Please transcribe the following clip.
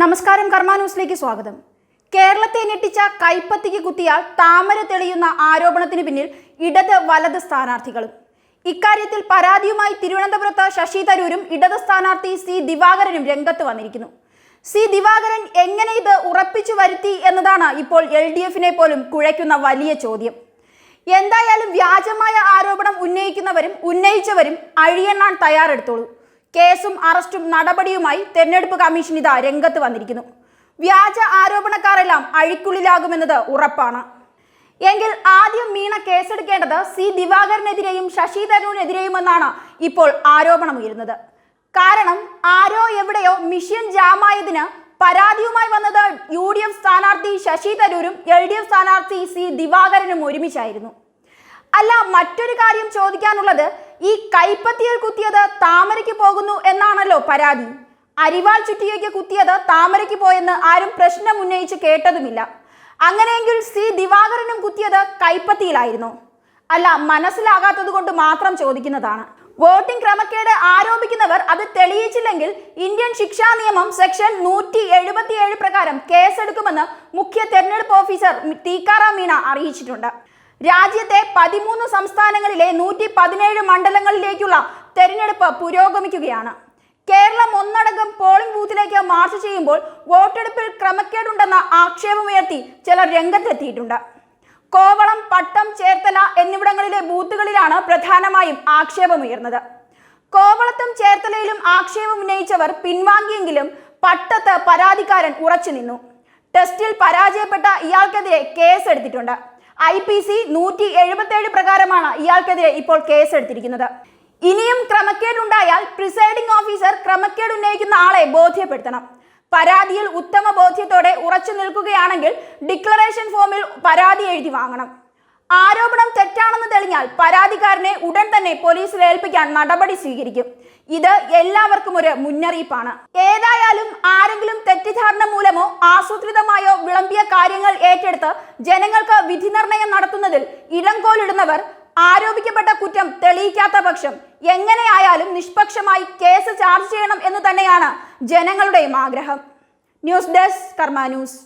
നമസ്കാരം കർമ്മ ന്യൂസിലേക്ക് സ്വാഗതം. കേരളത്തെ ഞെട്ടിച്ച കൈപ്പത്തിക്ക് കുത്തിയാൽ താമര തെളിയുന്ന ആരോപണത്തിന് പിന്നിൽ ഇടത് വലത് സ്ഥാനാർത്ഥികളും. ഇക്കാര്യത്തിൽ പരാതിയുമായി തിരുവനന്തപുരത്ത് ശശി തരൂരും ഇടത് സ്ഥാനാർത്ഥി സി ദിവാകരനും രംഗത്ത് വന്നിരിക്കുന്നു. സി ദിവാകരൻ എങ്ങനെ ഇത് ഉറപ്പിച്ചു വരുത്തി എന്നതാണ് ഇപ്പോൾ എൽ ഡി എഫിനെ പോലും കുഴയ്ക്കുന്ന വലിയ ചോദ്യം. എന്തായാലും വ്യാജമായ ആരോപണം ഉന്നയിക്കുന്നവരും ഉന്നയിച്ചവരും അഴിയെണ്ണാൻ തയ്യാറെടുത്തോളൂ. കേസും അറസ്റ്റും നടപടിയുമായി തെരഞ്ഞെടുപ്പ് കമ്മീഷൻ ഇതാ രംഗത്ത് വന്നിരിക്കുന്നു. വ്യാജ ആരോപണക്കാരെല്ലാം അഴിക്കുള്ളിലാകുമെന്നത് ഉറപ്പാണ്. എങ്കിൽ ആദ്യം മീണ കേസെടുക്കേണ്ടത് സി ദിവാകരനെതിരെയും ശശി തരൂരിനെതിരെയുമെന്നാണ് ഇപ്പോൾ ആരോപണമുയരുന്നത്. കാരണം ആരോ എവിടെയോ മിഷൻ ജാമായതിന് പരാതിയുമായി വന്നത് യു ഡി എഫ് സ്ഥാനാർത്ഥി ശശി തരൂരും എൽ ഡി എഫ് സ്ഥാനാർത്ഥി സി ദിവാകരനും ഒരുമിച്ചായിരുന്നു. അല്ല മറ്റൊരു കാര്യം ചോദിക്കാനുള്ളത് ഈ കൈപ്പത്തിയിൽ കുത്തിയത് താമരയ്ക്ക് പോകുന്നു എന്നാണല്ലോ പരാതി. അരിവാൾ ചുറ്റിയേക്ക് കുത്തിയത് താമരയ്ക്ക് പോയെന്ന് ആരും പ്രശ്നം ഉന്നയിച്ച് കേട്ടതുമില്ല. അങ്ങനെയെങ്കിൽ സി. ദിവാകരനും കുത്തിയത് കൈപ്പത്തിയിലായിരുന്നു. അല്ല മനസ്സിലാകാത്തത് കൊണ്ട് മാത്രം ചോദിക്കുന്നതാണ്. വോട്ടിംഗ് ക്രമക്കേട് ആരോപിക്കുന്നവർ അത് തെളിയിച്ചില്ലെങ്കിൽ ഇന്ത്യൻ ശിക്ഷാ നിയമം സെക്ഷൻ നൂറ്റി എഴുപത്തിയേഴ് പ്രകാരം കേസെടുക്കുമെന്ന് മുഖ്യ തെരഞ്ഞെടുപ്പ് ഓഫീസർ ടീക്കാറാം മീണ അറിയിച്ചിട്ടുണ്ട്. രാജ്യത്തെ പതിമൂന്ന് സംസ്ഥാനങ്ങളിലെ നൂറ്റി പതിനേഴ് മണ്ഡലങ്ങളിലേക്കുള്ള തെരഞ്ഞെടുപ്പ് പുരോഗമിക്കുകയാണ്. കേരളം ഒന്നടങ്കം പോളിംഗ് ബൂത്തിലേക്ക് മാർച്ച് ചെയ്യുമ്പോൾ വോട്ടെടുപ്പിൽ ക്രമക്കേടുണ്ടെന്ന ആക്ഷേപമുയർത്തി ചിലർ രംഗത്തെത്തിയിട്ടുണ്ട്. കോവളം പട്ടം ചേർത്തല എന്നിവിടങ്ങളിലെ ബൂത്തുകളിലാണ് പ്രധാനമായും ആക്ഷേപമുയർന്നത്. കോവളത്തും ചേർത്തലയിലും ആക്ഷേപം ഉന്നയിച്ചവർ പിൻവാങ്ങിയെങ്കിലും പട്ടത്ത് പരാതിക്കാരൻ ഉറച്ചു നിന്നു. ടെസ്റ്റിൽ പരാജയപ്പെട്ട ഇയാൾക്കെതിരെ കേസെടുത്തിട്ടുണ്ട്. ഐ പി സി നൂറ്റി എഴുപത്തേഴ് പ്രകാരമാണ് ഇയാൾക്കെതിരെ ഇപ്പോൾ കേസെടുത്തിരിക്കുന്നത്. ഇനിയും ക്രമക്കേടുണ്ടായാൽ പ്രിസൈഡിംഗ് ഓഫീസർ ക്രമക്കേട് ഉന്നയിക്കുന്ന ആളെ ബോധ്യപ്പെടുത്തണം. പരാതിയിൽ ഉത്തമ ബോധ്യത്തോടെ ഉറച്ചു നിൽക്കുകയാണെങ്കിൽ ഡിക്ലറേഷൻ ഫോമിൽ പരാതി എഴുതി വാങ്ങണം. ആരോപണം തെറ്റാണെന്ന് തെളിഞ്ഞാൽ പരാതിക്കാരനെ ഉടൻ തന്നെ പോലീസിൽ ഏൽപ്പിക്കാൻ നടപടി സ്വീകരിക്കും. ഇത് എല്ലാവർക്കും ഒരു മുന്നറിയിപ്പാണ്. ഏതായാലും ആരെങ്കിലും തെറ്റിദ്ധാരണ മൂലമോ ആസൂത്രിതമായോ വിളമ്പിയ ജനങ്ങൾക്ക് വിധി നിർണയം നടത്തുന്നതിൽ ഇടംകോലിടുന്നവർ ആരോപിക്കപ്പെട്ട കുറ്റം തെളിയിക്കാത്ത പക്ഷം എങ്ങനെയായാലും നിഷ്പക്ഷമായി കേസ് ചാർജ് ചെയ്യണം എന്ന് തന്നെയാണ് ജനങ്ങളുടെയും ആഗ്രഹം. News desk Karma news.